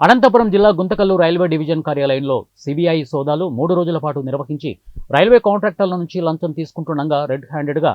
అనంతపురం జిల్లా Guntakal railway division కార్యాలయంలో CBI సోదాలు మూడు రోజుల పాటు నిర్వహించి రైల్వే కాంట్రాక్టర్ల నుంచి లంచం తీసుకుంటుండగా రెడ్ హ్యాండెడ్గా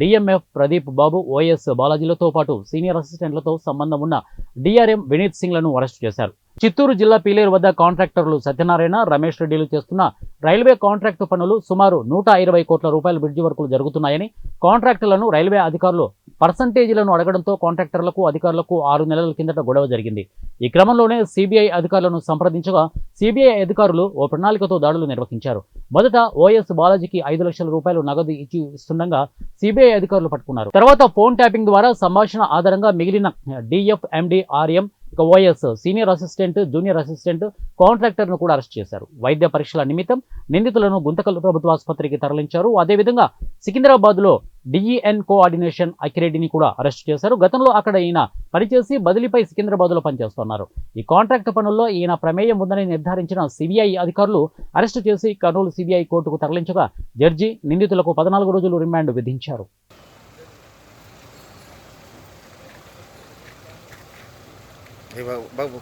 డిఎంఎఫ్ ప్రదీప్ బాబు ఓఎస్ బాలాజీలతో పాటు సీనియర్ అసిస్టెంట్లతో సంబంధం ఉన్న డిఆర్ఎం వినీత్ సింగ్లను అరెస్టు చేశారు. చిత్తూరు జిల్లా పీలేరు వద్ద కాంట్రాక్టర్లు సత్యనారాయణ రమేష్ రెడ్డిలు చేస్తున్న రైల్వే కాంట్రాక్టు పనులు సుమారు నూట ఇరవై కోట్ల రూపాయల బ్రిడ్జి వర్కులు జరుగుతున్నాయని కాంట్రాక్టులను రైల్వే అధికారులు పర్సంటేజీలను అడగడంతో కాంట్రాక్టర్లకు అధికారులకు ఆరు నెలల కిందట గొడవ జరిగింది. ఈ క్రమంలోనే సిబిఐ అధికారులను సంప్రదించగా సిబిఐ అధికారులు ఓ ప్రణాళికతో దాడులు నిర్వహించారు. మొదట ఓఎస్ బాలాజీకి ఐదు లక్షల రూపాయలు నగదు ఇచ్చి ఇస్తుండగా సిబిఐ అధికారులు పట్టుకున్నారు. తర్వాత ఫోన్ ట్యాపింగ్ ద్వారా సంభాషణ ఆధారంగా మిగిలిన D F M D R M ఇక O S senior assistant junior assistant కాంట్రాక్టర్ను కూడా అరెస్ట్ చేశారు. వైద్య పరీక్షల నిమిత్తం నిందితులను గుంతకల్ ప్రభుత్వ ఆసుపత్రికి తరలించారు. అదేవిధంగా సికింద్రాబాద్లో డిఈఎన్ కోఆర్డినేషన్ అకిరెడ్డిని కూడా అరెస్ట్ చేశారు. గతంలో అక్కడ ఈయన పనిచేసి బదిలీపై సికింద్రాబాద్లో పనిచేస్తున్నారు. ఈ కాంట్రాక్ట్ పనుల్లో ఈయన ప్రమేయం ఉందని నిర్ధారించిన సిబిఐ అధికారులు అరెస్టు చేసి కర్నూలు సిబిఐ కోర్టుకు తరలించగా జడ్జి నిందితులకు పద్నాలుగు రోజులు రిమాండ్ విధించారు.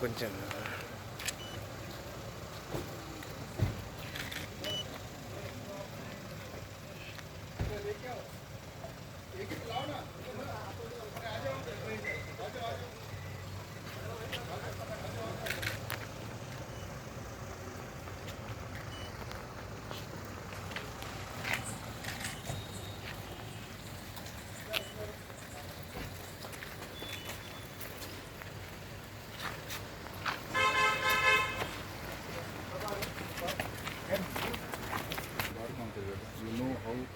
కొంచెం you know how